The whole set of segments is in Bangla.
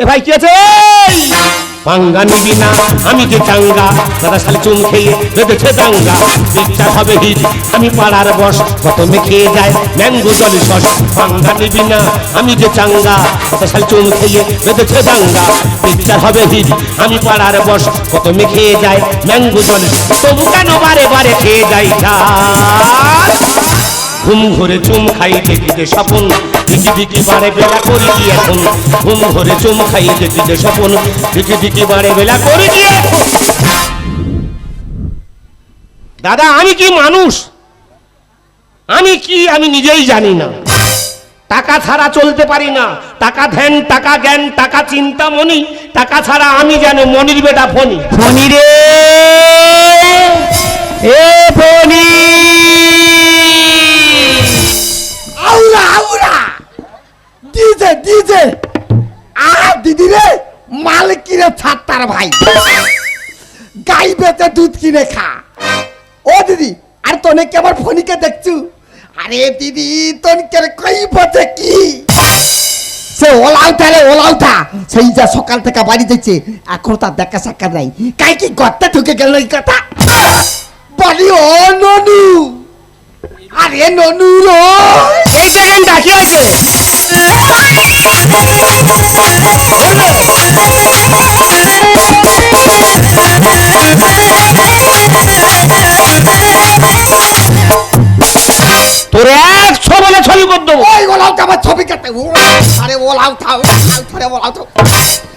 এ ভাই কি আছে? পাঙ্গা নিবি না, আমি যে চাঙ্গা, দাদা শালে চুম খেয়ে বেঁধেছে দাঙ্গা। ইচ্ছা হবে হিট আমি পাড়ার বস, প্রথমে খেয়ে যায় ম্যাঙ্গো জল সস। পাঙ্গা নিবি না, আমি যে চাঙ্গা, দাদা শালে চুম খেয়ে বেঁধেছে দাঙ্গা। ইচ্ছা হবে হিট আমি পাড়ার বস, প্রথমে খেয়ে যায় ম্যাঙ্গো জল তবু কেন বারে বারে খেয়ে যাই ঘুম ঘরে চুম খাই দেখিতে স্বপন দিকি দিকি বারে বেলা করি কি এখন। ঘুম চুম খাই দেখিতে স্বপন। দিকি দিকি বারে বেলা করি কি এখন। দাদা আমি কি মানুষ? আমি কি আমি নিজেই জানি না। টাকা ছাড়া চলতে পারি না। টাকা ধ্যান টাকা জ্ঞান টাকা চিন্তা মনি। টাকা ছাড়া আমি যেন মনির বেটা ফনি ফণি রে! এ ফণি! আউরা আউরা ডিজে ডিজে আ দিদি রে মাল কিনে ছাত্তার ভাই। গাই বেচে দুধ কিনে খা। ও দিদি, আর তনে কেমন ফোনিকে দেখছু? আরে দিদি তনকে কই বসে কি? সে ওলাউটা রে ওলাউটা সেই যা সকাল থেকে বাড়ি যাচ্ছে এখন তার দেখা সাক্ষাৎ নাই। কাই কি গর্তে ঢুকে গেল এই কথা? বলি, ও ননু! আরে ননু রো এই সেকেন্ডটা কি হয়েছে তোর বলে ছবি করে দেবো। ওই ওলাও আমার ছবি কাটে ও, আরে ওলাও থাও আরে ওলাও থাও।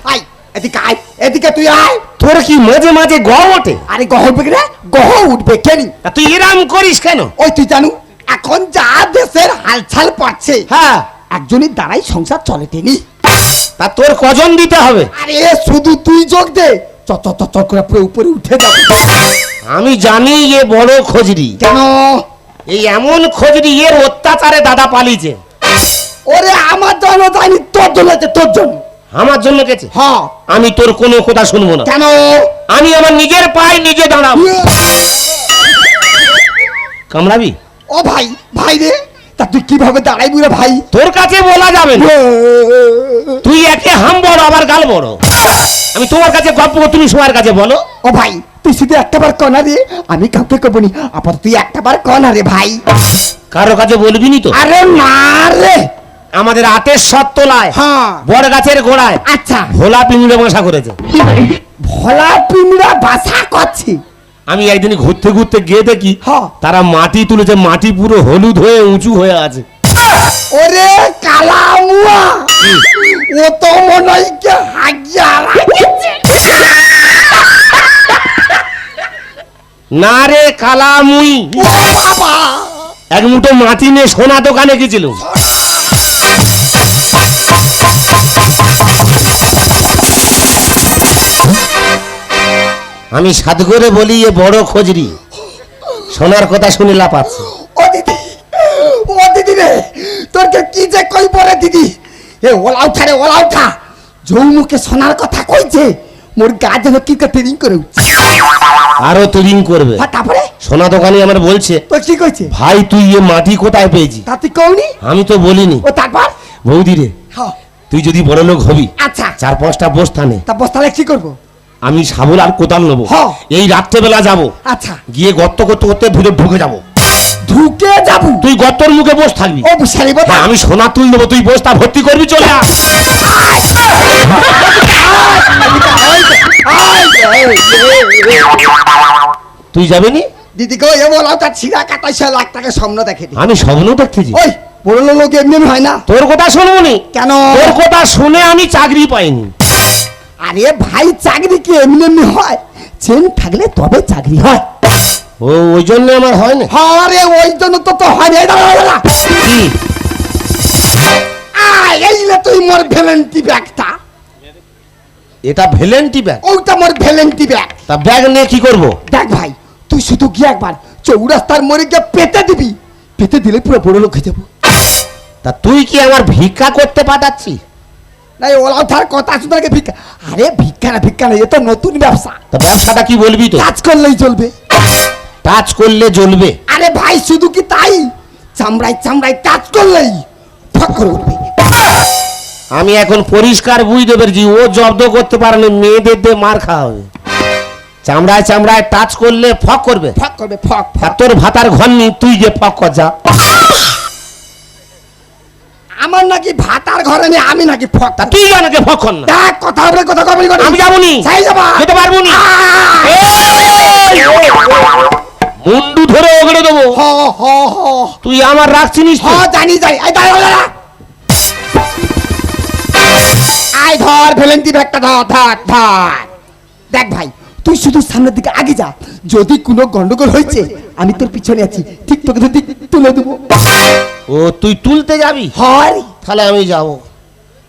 আই এদিকে আয় এদিকে তুই আয়। তোর কি মাঝে মাঝে গম ওঠে? আরে গহ উঠবে গহ উঠবে কেনি তা তুই এরাম করিস কেন? ওই তুই জানু। এখন যা দেশের হালচাল পাচ্ছে হ্যাঁ। একজনের দ্বারাই সংসার চলে তেনি তা তোর কজন দিতে হবে? আরে শুধু তুই যোগ দে। চ চ চ চ করে পুরো উপরে উঠে যাবে আমি জানি এ বড় খোঁজরি। কেন? এই এমন খোঁজরি এর অত্যাচারে দাদা পালিয়েছে। ওরে আমার জন্য জানি তোর জন্য তোর জন্য। আমার জন্য গেছে? হ্যাঁ আমি তোর কোনো কথা শুনব না। কেন? আমি আমার নিজের পায়ে নিজে দাঁড়াবো। কামড়াবি? ও ভাই ভাই রে তা তুই কীভাবে দাঁড়াইবি রে ভাই? তোর কাছে বলা যাবে না। তুই একে হাম বড় আবার গাল বড় আমি তোমার কাছে গল্প তুমি সবার কাছে বলো। ও ভাই তুই শুধু একটা বার কনা রে আমি কাউকে কব নি। আপাতত তুই একটা বার কনা রে ভাই। কারও কাছে বলবি নি তো? আরে না রে। আমাদের আটের সত্তলায় হ্যাঁ। বড় গাছের গোড়ায় আচ্ছা। ভোলা পিংড়ে বসা করেছে। ভোলা পিমড়া বাসা করছে? আমি একদিন ঘুরতে ঘুরতে গিয়ে দেখি। তারা মাটি তুলেছে মাটি পুরো হলুদ হয়ে উঁচু হয়ে আছে। ওরে কালা মুয়া ও তো মনে হয় না রে কালামুই। বাবা! এক মুঠো মাটি নিয়ে সোনা দোকানে গেছিল। আমি সাধ করে বলি এ বড় খোঁজরি। সোনার কথা শুনে লাপাচ্ছে ও দিদি ও দিদি রে তোরকে কি যে কই পরে দিদি? এ ওলা উঠা রে ওলা উঠা। যৌমুখে সোনার কথা কইছে মোর গা যেন কি ট্রেনিং করে উঠছে। আরও তুরিং করবে। হ্যাঁ, তারপরে? সোনা দোকানি আমার বলছে তো কি কইছে? ভাই তুই এ মাটি কোথায় পেয়েছি? তা তুই কওনি? আমি তো বলিনি। ও তারপর? বৌদি রে হ্যাঁ তুই যদি বড় লোক হবি আচ্ছা। চার পাঁচটা বস্তানে তা বস্তালে কি করব? আমি শাবল আর কোদাল নেব। এই রাত্রেবেলা যাব। আচ্ছা। গিয়ে গর্ত করতে করতে ধুলে ঢুকে যাব। ঢুকে যাব? তুই গর্তর মুখে বস থাকবি। ও বিশালি হ্যাঁ, কথা আমি সোনা তুল দেবো তুই বস্তা ভর্তি করবি চলে তুই যাবি নি? দিদি গো এ বলাও তার ছিঁড়া কাটাই ছয় লাখ টাকা স্বপ্ন দেখে নি। আমি স্বপ্ন দেখতেছি ওই বড় লোক এমনি হয় না। তোর কথা শুনব কেন? তোর কথা শুনে আমি চাকরি পাইনি। আরে ভাই চাকরি কি এমনি এমনি হয়? চেন থাকলে তবে চাকরি হয়। ও ওই জন্য আমার হয় না আরে ওই জন্য তো তো হয় না দাঁড়া, এই লে তুই মোর ভ্যালেন্টি ব্যাগটা। এটা ভ্যালেন্টি ব্যাগ? ওইটা মোর ভ্যালেন্টি ব্যাগ। তা ব্যাগ নিয়ে কি করব? দেখ ভাই তুই শুধু গিয়ে একবার চৌরাস্তার মোড়ে গিয়ে পেতে দিবি। পেতে দিলে পুরো বড় লোক হয়ে যাব। তা তুই কি আমার ভিক্ষা করতে পাঠাচ্ছি না এই তার কথা আগে ভিক্ষা। আরে ভিক্ষা না ভিক্ষা না এ তো নতুন ব্যবসা। তা ব্যবসাটা কি বলবি তো? কাজ করলেই চলবে। টাচ করলে জ্বলবে। আরে ভাই শুধু কি তাই? চামড়ায় চামড়ায় কাজ করলেই ফক করে উঠবে। আমি এখন পরিষ্কার বুঝতে পেরেছি ও জব্দ করতে পারে না মেয়েদের দিয়ে মার খাওয়া হবে। চামড়ায় চামড়ায় টাচ করলে ফক করবে। ফক করবে ফক তোর ভাতার ঘর নি তুই যে ফক কর যা। আমার নাকি ভাতার ঘরে নেই আমি নাকি ফক তুই আমাকে ফক কর না। দেখ কথা হবে কথা কবি করে আমি যাব নি সেই যাবা। যেতে পারব নি! মুন্ডু ধরে ওগড়ে দেবো। হ হ হ। তুই আমার রাখছিনিস হ? জানি যাই এই দাঁড়া দাঁড়া আয় ধর ভেলেন্টি ব্যাগটা ধর ধর ধর। দেখ ভাই। তুই শুধু সামনের দিকে আগে যা। যদি কোনো গন্ডগোল হয়েছে আমি তোর পিছনে আছি। ঠিক তোকে যদি তুলে দেবো। ও তুই তুলতে যাবি? হয়। তাহলে আমি যাব।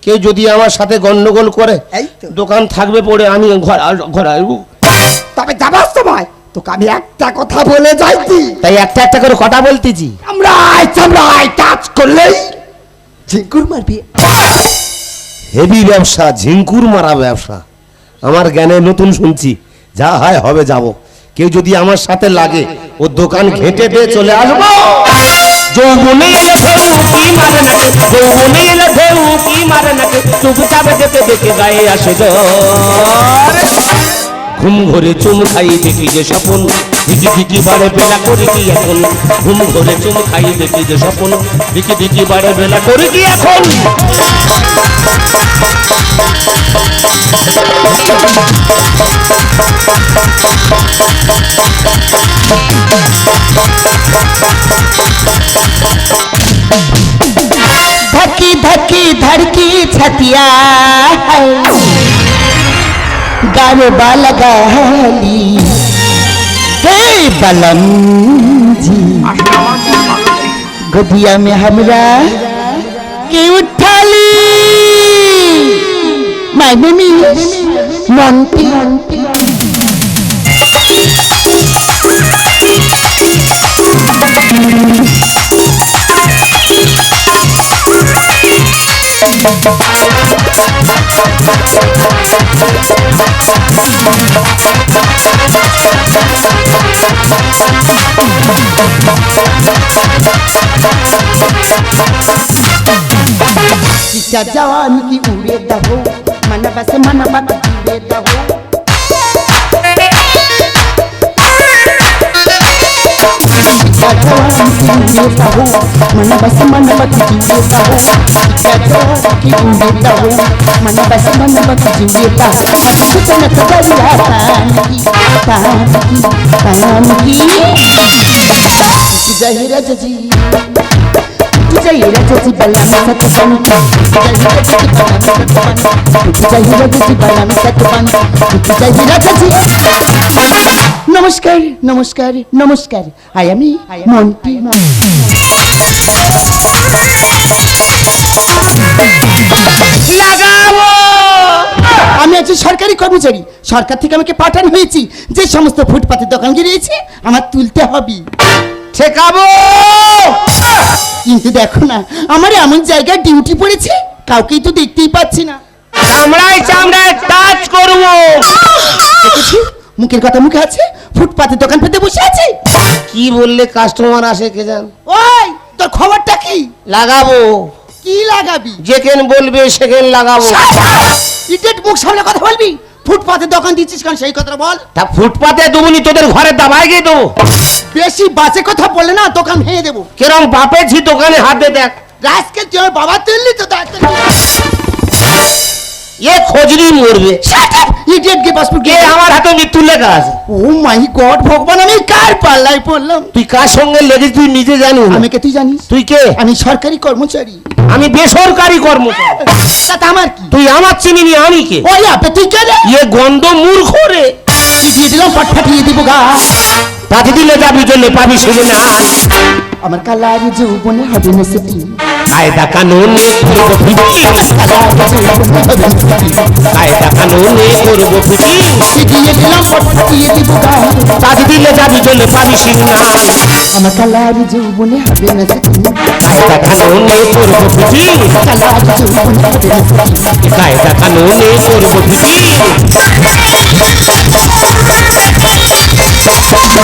কেউ যদি আমার সাথে গন্ডগোল করে এই তো। দোকান থাকবে পড়ে আমি ঘর ঘর আসব। তবে যাবার সময় তোকে আমি একটা কথা বলে যাইছি তাই একটা একটা করে কথা বলতেছি। চামড়ায় চামড়ায় কাজ করলেই ঝিঙ্কুর মারবি। হেভি ব্যবসা ঝিঙ্কুর মারা ব্যবসা। আমার জ্ঞানে নতুন শুনছি। যা হয় হবে যাব। কেউ যদি আমার সাথে লাগে, ও দোকান ঘেটে দিয়ে চলে আসব। যৌবনে নাকে? যৌবনে নাকে? চুপচাপ যেতে দেখে গায়ে আসে জ্বর। ঘুম ঘরে চুম খাই দেখি যে স্বপন দিকি দিকি বাড়ে বেলা করে কি এখন ঘুম ঘরে চুম খাই দেখি যে স্বপন দিকি দিকি বাড়ে বেলা করে কি এখন धकी धकी धड़की छतिया गरबा लगाली हे बलम जी गदिया में हमरा के उठाली माय नेम इज मोंटी चिट्टा जवान की उड़े दहो मन देता हूँ मन बस मन बत जी देता हूँ कि तुम देता हूँ मन बस मन बत जी देता हूँ चमक बलिया कान की कान की कान की जय रज जी जय रज जी बलम सत पंथ जय रज जी बलम सत पंथ जय रज जी बलम सत पंथ जय रज जी নমস্কার নমস্কার নমস্কার। আই আমি মন্টি লাগাবো আমি একজন সরকারি কর্মচারী। সরকার থেকে আমাকে পাঠানো হয়েছি যে সমস্ত ফুটপাতের দোকান গিয়েছে আমার তুলতে হবে। ঠেকাবো! কিন্তু দেখো না আমার এমন জায়গায় ডিউটি পড়েছে কাউকেই তো দেখতেই পাচ্ছি না। চামড়ায় চামড়ায় টাচ করব। দেখেছি? মুখের কথা মুখে আছে? ফুটপাতের দোকান পেতে বসে আছে? কি বললে কাস্টমার আসে কে জান? ওই তোর খবরটা কি? লাগাবো। কি লাগাবি? যেখান বলবে সেখান লাগাবো? ইটেট মুখ সামনে কথা বলবি? ফুটপাতে দোকান দিচ্ছিস কারণ সেই কথাটা বল? তা ফুটপাতে দুমুনি তোদের ঘরে দাবাই গিয়ে দেবো। বেশি বাজে কথা বললে না দোকান ভেঙে দেবো। কিরম বাপেছি দোকানে হাতে দেখ। রাজকে তুই আমার বাবা তুললি তো এ খোঁজরি মরবে ইডিয়েট গে পাসপোর্ট কে আমার হাতে মৃত্যু লেখা আছে ও মাই গড ভগবান আমি কার পাল্লাই পড়লাম তুই কার সঙ্গে লেগেছিস তুই নিজে জানিস আমি কে তুই জানিস তুই কে আমি সরকারি কর্মচারী আমি বেসরকারি কর্মচারী তাতে আমার কি তুই আমার চিনিনি আমি কে ওই আপে তুই কে রে ইয়ে গন্ধ মূর্খ রে দিয়ে দিলাম পাট ফাটিয়ে দিব গা তাতে দিলে যাবি জন্য পাবি না আমার কালার যৌবনে হবে না সেটি কায়দা কানুনে করব ফিটিং কায়দা কানুনে করব ফিটিং দিয়ে দিলাম পট ফাটিয়ে দিব কাজ দিলে যাবি চলে পাবি সিংহা আমার কালার যৌবনে হবে না। কায়দা কানুনে করব ফিটিং কালার যৌবনে হবে না কায়দা কানুনে ফিটিং অসভ্য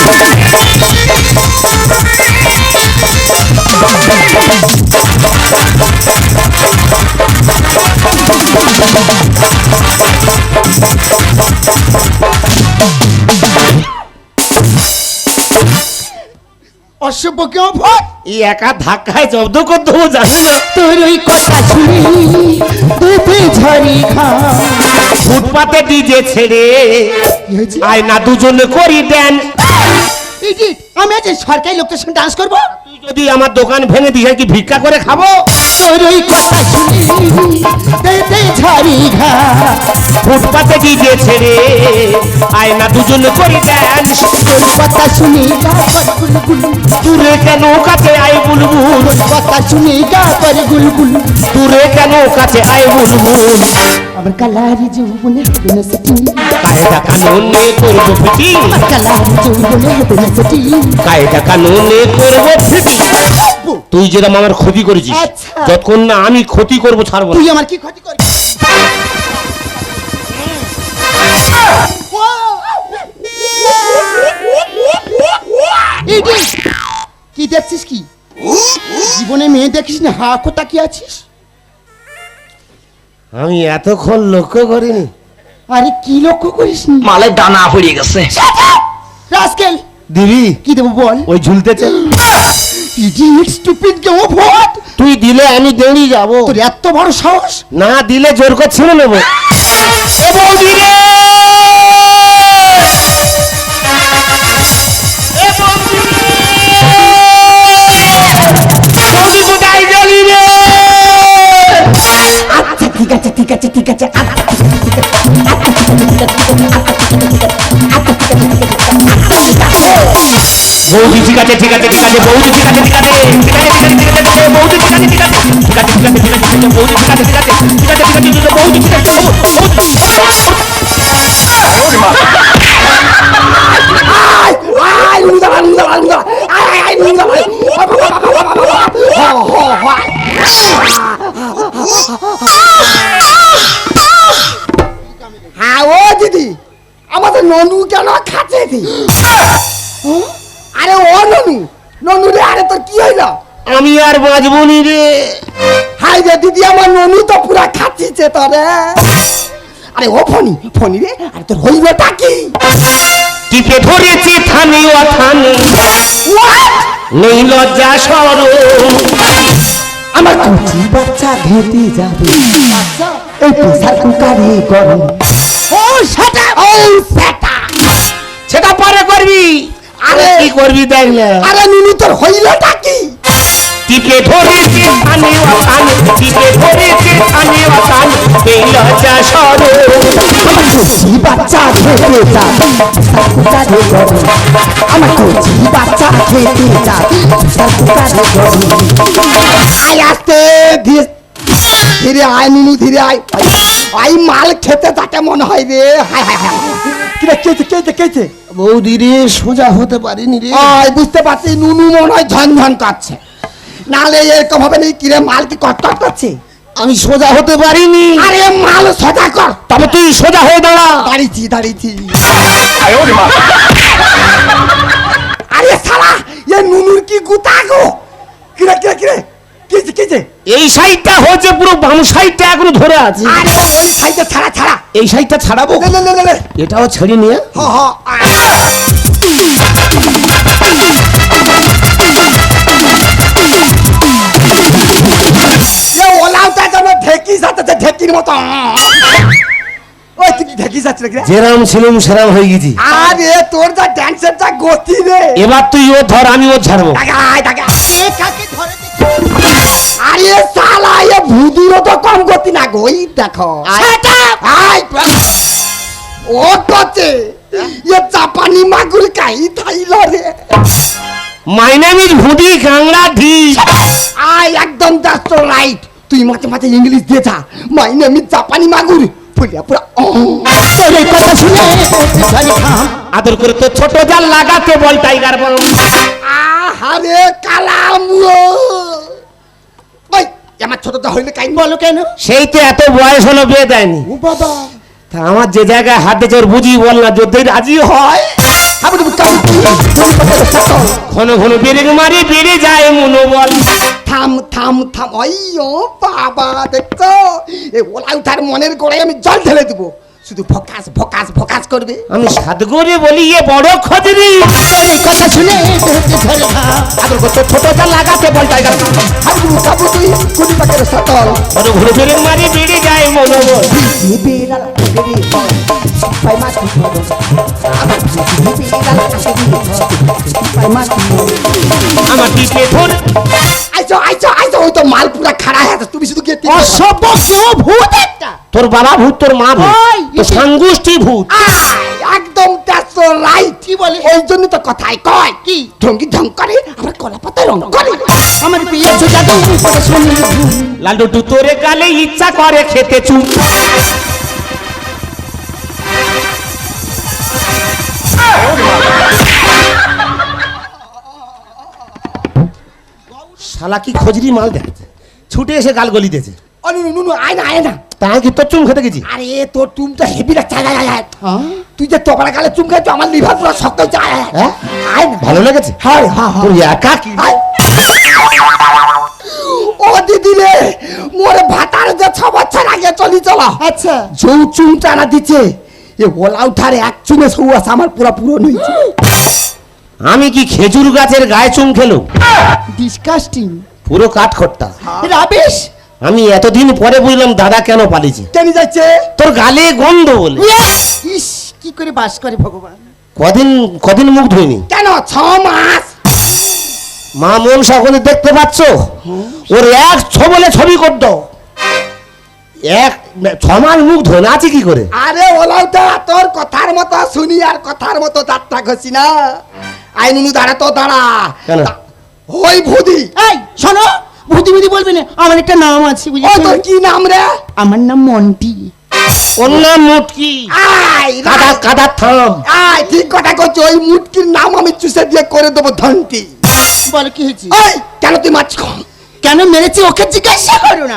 কেউ ভয়? এই একা ধাক্কায় জব্দ করতে জানি না। তোর ওই কথা শুনি দুধে ঝরি খা। ফুটপাতে ডিজে ছেড়ে আয় না দুজনে করি দেন। ইডিট আমি আজ সরকারি লোকদের সঙ্গে ডান্স করব? তুই যদি আমার দোকান ভেঙে দিস কি ভিক্ষা করে খাব? তোর ওই কথা শুনি দুধে ঝরি ঘা। ফুটপাতে ডিজে ছেড়ে আয় না দুজনে করি দেন তোর কথা শুনি গা করে গুলগুল। দূরে কেন কাছে আয় বুলবুল? তোর কথা শুনি গা করে গুলগুল। দূরে কেন কাছে আয় বুলবুল? আমার কালারি যৌবনে হবে না সেটিং কায়দা কানুনে করব ফিটিং। আমার কালারি যৌবনে হবে না সেটিং কায়দা কানুনে করব ফিটিং। তুই যেরকম আমার ক্ষতি করেছিস আচ্ছা। যতক্ষণ না আমি ক্ষতি করব ছাড়বো তুই আমার কি ক্ষতি করবি ইডিট! কি দেখছিস কি? জীবনে মেয়ে দেখিস না হা কোথা কি আছিস? আমি এতক্ষণ লক্ষ্য করিনি। আরে কি লক্ষ্য করিস মালে মালের ডানা পড়ে গেছে। রাস্কেল! দিবি কি দেবো বল? ওই ঝুলতেছে। ইডিয়েট স্টুপিড কে ও ভোট! তুই দিলে আমি দেড়ি যাব। তোর এত বড় সাহস? না দিলে জোর করে ছিঁড়ে নেব। ও বৌদি রে! আছে ঠিক আছে ঠিক আছে বৌদি ঠিক আছে ঠিক আছে ঠিক আছে ঠিক আছে ঠিক আছে বৌদি ঠিক আছে ঠিক আছে ঠিক আছে ঠিক আছে ঠিক আছে বৌদি ঠিক আছে ঠিক আছে ঠিক আছে ঠিক আছে বৌদি ঠিক আছে হ্যাঁ ও দিদি আমাদের ননু কেন খাচ্ছে ননু ননু রে আরে তোর কি হইল? আমি আর বাঁচবো নি রে। হাই রে দিদি আমার ননু তো পুরা খাচ্ছিছে তোরে। আরে ও ফনি ফনি রে আরে তোর হইলটা কি? টিপে ধরেছি থানি ও থানি। নেই লজ্জা সরম আমার কুচি বাচ্চা ঘেটে যাবে। এই প্রেসার কুকারে গরম। ও সেটা ও সেটা। সেটা পরে করবি। আরে কি করবি দেখ না আরে নুনু তোর হইলটা কি? টিপে ধরেছি থানি ও থানি টিপে ধরেছি থানি ও থানি নেই লজ্জা সরম আমার কুচি বাচ্চা কুকারে গরম আমার কুচি বাচ্চা কুকারে গরম আয় আসতে ধীরে ধীরে আয় নুনু ধীরে আয়। আই মাল খেতে তাকে মনে হয় রে। হায় হায় হায়। কিরে কেছে কেছে কেছে বৌদি রে সোজা হতে পারিনি রে। আয় বুঝতে পারছি নুনু মনে হয় ঝন ঝন করছে নালে এরকম হবে না কিরে মাল কি কটকট করছে? আমি সোজা হতে পারিনি। আরে মাল সজা কর। তবে তুই সোজা হয়ে দাঁড়া। দাঁড়িয়েছি দাঁড়িয়েছি। আরে সালা এ নুনুর কি গুতা গো? কিরে কিরে কিরে? এই সাইডটা হচ্ছে পুরো বাম সাইডটা এখনও ধরে আছে। আরে ওই সাইডে ছাড়া ছাড়া। এই সাইডটা ছাড়াবো? এটাও ছেড়ে নিয়ে? হ হ আয়। এ ওলাওটা যেন ঢেকি যাচ্ছে ঢেকির মতো। যেরাম ছিলাম সেরাম হয়ে গেছি। আরে তোর যা ড্যান্সের যা গতি রে। এবার তুই ও ধর আমি ও ছাড়বো কাকে ধরে? আরে সালা এ ভুদিরও তো কম গতি না গো এই দেখো। ও কতে এ জাপানি মাগুর কাই থাইল রে। মাই নেম ইজ ভুডি কাংড়া ঢি আই একদম দ্যাটস রাইট তুই মাঝে মাঝে ইংলিশ দিয়ে যা। মাই নেম ইজ জাপানি মাগুর। ফুলিয়া পুরা তোর এই কথা শুনে। আদর করে তো ছোট জাল লাগাতে বল টাইগার বল। আহারে কালাম ওই আমার ছোটটা হইলে কাইন বলো কেন? সেই তো এত বয়স হলো বিয়ে দেয়নি। ও বাবা। তা আমার যে জায়গায় হাতে জোর বুঝি বল না যদি রাজি হয়। ঘন ঘন বেড়ে মারি বেড়ে যায় মনোবল থাম থাম থাম। ও বাবা দেখছ? এ ওলা উঠার মনের গোড়ায় আমি জল ঢেলে দেবো। শুধু ফকাস ফকাস ফকাস করবে। আমি সাদগরে বলি এ বড় তোর এই কথা শুনে পড়তে ধরে ঘাম আদর করে তো ছোট জাল লাগাতে বল টাইগার। তুমি কাবু তুই কুড়ি পাকের সাতল। ঘন ঘন বেড়ে মারি বেড়ে যায় মনোবল। নিবেরাল আগে পাই মাটি আমার টিপে ধরে। আইছো আইছো আইছো ওই তো মাল পুরা খাড়া হয়ে তুমি। অসভ্য কেউ ভূত? একটা। তোর বাবা ভূত তোর মা ভূত। তোর সাংগুষ্টি ভূত। একদম দ্যাটস রাইট বলে? এই জন্য তো কথাই কয় কি? ঢঙ্গি ঢং করে আমরা কলা পাতা রং করে। আমার শুনে লালু তোরে গালে ইচ্ছা করে খেতে চুপ। শালা কি খজরি মাল দেখাচ্ছে? ছুটে এসে গাল গলি দিয়েছে। ও নুনু নুনু আয় না আয় না। তা কি তোর চুম খেতে গেছি আরে তোর চুম তো হেভি লাগছে আয়, আয়, আয়, আয়। হ্যাঁ? তুই যে তোপড়া গালে চুম খাইছো আমার লিভার পুরো শক্ত হচ্ছে আয় আয়, হ্যাঁ? আয় আয় না। ভালো লেগেছে? হায় হা হা একা কি? ও দিদি রে মোরে ভাতার যে ছ বছর আগে চলি চলা আচ্ছা। যৌ চুম টানা এ ওলা উঠারে এক চুমে সৌয়াস আমার পুরা পুরো নইছে আমি কি খেজুর গাছের গায়ে চুম খেলো ডিসকাস্টিং পুরো কাঠ খট্টা রাবেশ আমি এতদিন পরে বুঝলাম দাদা কেন পালিয়েছে। কেন যাচ্ছে? তোর গালে গন্ধ বলে। ইস কি করে বাস করে ভগবান? কদিন কদিন মুখ ধুইনি? কেন? ছ মাস? মা মন সকলে দেখতে পাচ্ছ? ওর এক ছবলে ছবি করত। এক ছ মাস মুখ ধোয় না আছে কি করে? আরে ওলাউটা তোর কথার মতো শুনি আর কথার মতো যাত্রা ঘষি না। আই নুনু দাঁড়া তো দাঁড়া। ওই ভুদি এই শোনো ভুদি ভুদি বলবি না আমার একটা নাম আছে ও তোর কি নাম রে? আমার নাম মন্টি। ওর নাম মুটকি। আয় কাদা। কাদা থাম। আয় ঠিক কথা করছ ওই মুটকির নাম আমি চুষে দিয়ে করে দেবো ধন্তি বল কি হয়েছে? ওই কেন তুই মাছ কম কেন মেরেছি ওকে জিজ্ঞাসা করো না।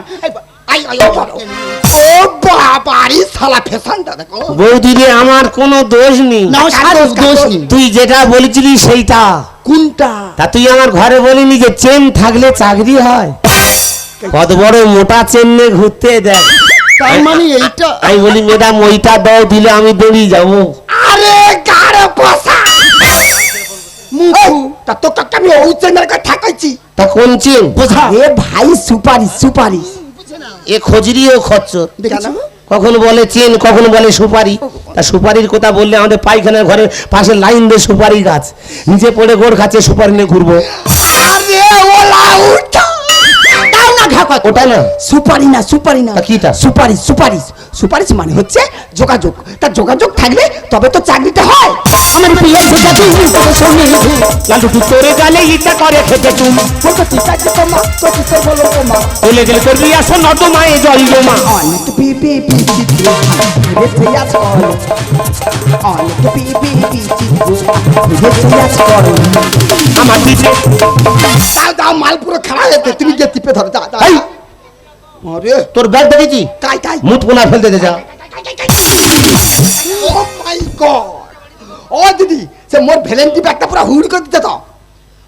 ও বাবারি শালা আমার কোনো দোষ নেই। দোষ তুই যেটা বলেছিলি সেইটা। কোনটা? তা তুই আমার ঘরে বলিনি যে চেন থাকলে চাকরি হয়? কত বড় মোটা চেন নিয়ে ঘুরতে দেখ তার মানে এইটা আমি বলি ম্যাডাম ওইটা দাও দিলে আমি দৌড়ি যাব। আরে গাড়ে বসা মুখু। তা তো কাকা আমি ওই চেনের কথা কইছি তা কোন চেন? এ ভাই সুপারিশ সুপারিশ। এ খজরি ও খচ্চর কখন বলে চেন কখন বলে সুপারি। তা সুপারির কথা বললে আমাদের পায়খানার ঘরের পাশে লাইন দিয়ে সুপারি গাছ। নিচে পড়ে গোড় খাচ্ছে সুপারি নিয়ে ঘুরবো। ওটা না সুপারি না সুপারি না কিটা? সুপারিশ সুপারিশ সুপারিশ মানে হচ্ছে যোগাযোগ তা যোগাযোগ থাকলে তবে তো চাকরিটা হয় আমার শুনে। লালু তোরে গালে করে খেতে তুই চাকরি তো গেলে করবি আসো জল জমা অনেক অনেক আমার দিতে দাও দাও মাল পুরো হয়েছে তুমি গিয়ে টিপে ধরো যা এই! আরে তোর ব্যাগ দেখেছি? কাই কাই মুত পোনা ফেলতে দে যা। ও মাই গড ও দিদি সে মোর ভ্যালেন্টি ব্যাগটা পুরো হুড় করে দিতে তো।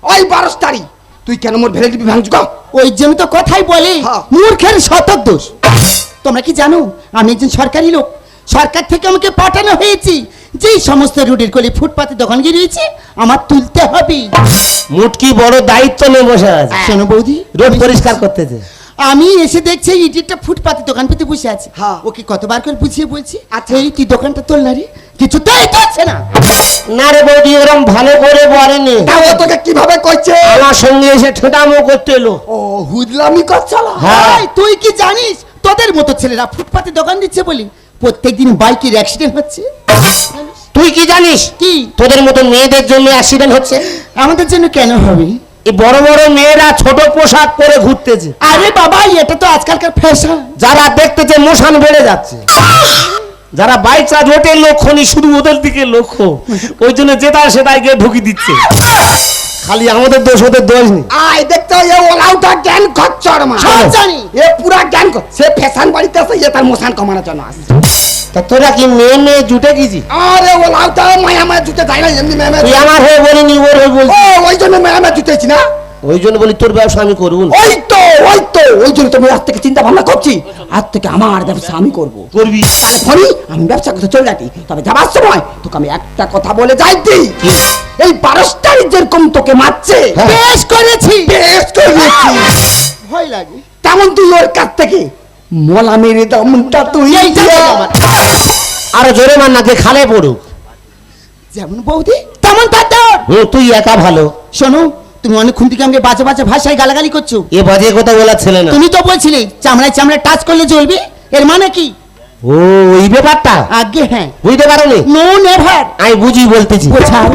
ওই বারোশ তারি তুই কেন মোর ভ্যালেন্টি ভাঙছু গো? ওই জন্য তো কথাই বলে। মূর্খের শতক দোষ। তোমরা কি জানো আমি একজন সরকারি লোক। সরকার থেকে আমাকে পাঠানো হয়েছে। যেই সমস্ত রুটির গলি ফুটপাতে দোকান গিয়েছে আমার তুলতে হবে। মুটকি বড় দায়িত্ব নিয়ে বসে আছে। শোনো বৌদি রোড পরিষ্কার করতেছে আমি এসে দেখছি ইডিটা ফুটপাতে দোকান পেতে বসে আছে। হ্যাঁ। ওকে কতবার করে বুঝিয়ে বলছি আচ্ছা। এই তুই দোকানটা তোল না রে কিছু তো হচ্ছে না। না রে বৌদি ওরম ভালো করে বলেনি। ও তোকে কীভাবে করছে আমার সঙ্গে এসে ঠেটামো করতে এলো। ও হুদলামি করছলা? হ্যাঁ। তুই কি জানিস তোদের মতো ছেলেরা ফুটপাতে দোকান দিচ্ছে বলি প্রত্যেকদিন বাইকের অ্যাক্সিডেন্ট হচ্ছে? তুই কি জানিস? কি? তোদের মতো মেয়েদের জন্য অ্যাক্সিডেন্ট হচ্ছে? আমাদের জন্য কেন হবে? এই বড় বড় মেয়েরা ছোট পোশাক পরে ঘুরতেছে। আরে বাবা এটা তো আজকালকার ফ্যাশন যারা দেখতেছে মোশান বেড়ে যাচ্ছে। যারা বাইক চার্জ ওঠে লক্ষণই শুধু ওদের দিকে লক্ষ্য। ওই জন্য যেটা সেটাই গিয়ে ঢুকি দিচ্ছে। খালি আমাদের দোষ ওদের দোষ নেই। আয় দেখতে এ ওলাউটা জ্ঞান খচ্চর মা জানি। এ পুরা জ্ঞান সে ফ্যাশন বাড়িতে আছে এ তার মোশান কমানোর জন্য আসছে। তা তোরা কি মেয়ে মেয়ে জুটে গেছি আরে ওলাউটা মায়া মায়া জুতে যায় না এমনি ম্যামে তুই আমার হয়ে বলিনি ওর হয়ে বলছি ও ওই জন্য মায়া মায়া জুতেছি না? ওই জন্য বলি তোর ব্যবসা আমি করব। ওই তো ওই তো ওই জন্য তুমি আজ থেকে চিন্তা ভাবনা করছি। আজ থেকে আমার ব্যবসা আমি করব। করবি? তাহলে ফনি আমি ব্যবসা করতে চলে যাচ্ছি। তবে যাবার সময় তোকে আমি একটা কথা বলে যাই যাইতি এই বারোটাই যেরকম তোকে মারছে। হ্যাঁ। বেশ করেছি। বেশ করেছি। ভয় লাগে। তেমন তুই ওর কাছ থেকে মোলা মেরে দামটা তুই। আরও জোরে মার না যে খালে পড়ুক। যেমন বৌদি তেমন তার। হুম, তুই একা ভালো। শোনো তুমি অনেকক্ষণ থেকে আমাকে বাজে বাজে ভাষায় গালাগালি করছ। এ বাজে কথা বলার ছেলে না। তুমি তো বলছিলে চামড়ায় চামড়ায় টাচ করলে চলবে এর মানে কি? ও এই ব্যাপারটা? আগে হ্যাঁ। বুঝতে পারো নি নো নেভার আমি বুঝি বলতেছি। বোঝাও।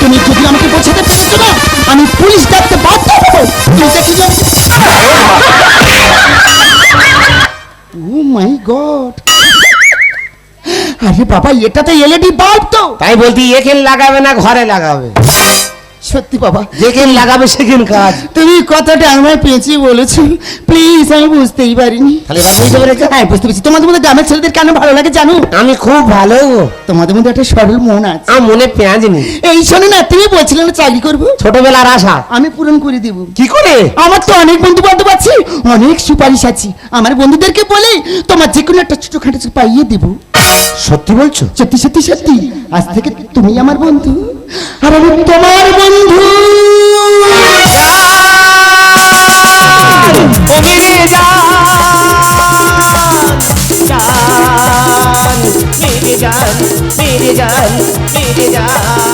তুমি যদি আমাকে বোঝাতে পেরেছ না আমি পুলিশ ডাকতে বাধ্য হব। তুমি দেখি মাই গড আরে বাবা এটা তো এলইডি বাল্ব তো। তাই বলতি এখানে লাগাবে না, ঘরে লাগাবে। সত্যি বাবা। যেখানে লাগাবে সেখানে কাজ। তুমি কথাটা আমায় পেঁচিয়ে বলেছ। প্লিজ আমি বুঝতেই পারিনি। তাহলে এবার বুঝতে পেরেছ? হ্যাঁ বুঝতে পেরেছি। তোমাদের মধ্যে গ্রামের ছেলেদের কেন ভালো লাগে জানো? আমি খুব ভালো। তোমাদের মধ্যে একটা সরল মন আছে। আমার মনে পেঁয়াজ নেই। এই শোনো না তুমি বলছিলে না চাকরি করব? ছোটবেলার আশা। আমি পূরণ করে দেবো। কি করে? আমার তো অনেক বন্ধু বান্ধব আছে অনেক সুপারিশ আছে। আমার বন্ধুদেরকে বলে তোমার যে কোনো একটা ছোটখাটো পাইয়ে দেব। সত্যি বলছো সত্যি সত্যি সত্যি আজ থেকে তুমি আমার বন্ধু আর আমি তোমার বন্ধু ও মেরে যান জান মেরে যান মেরে জান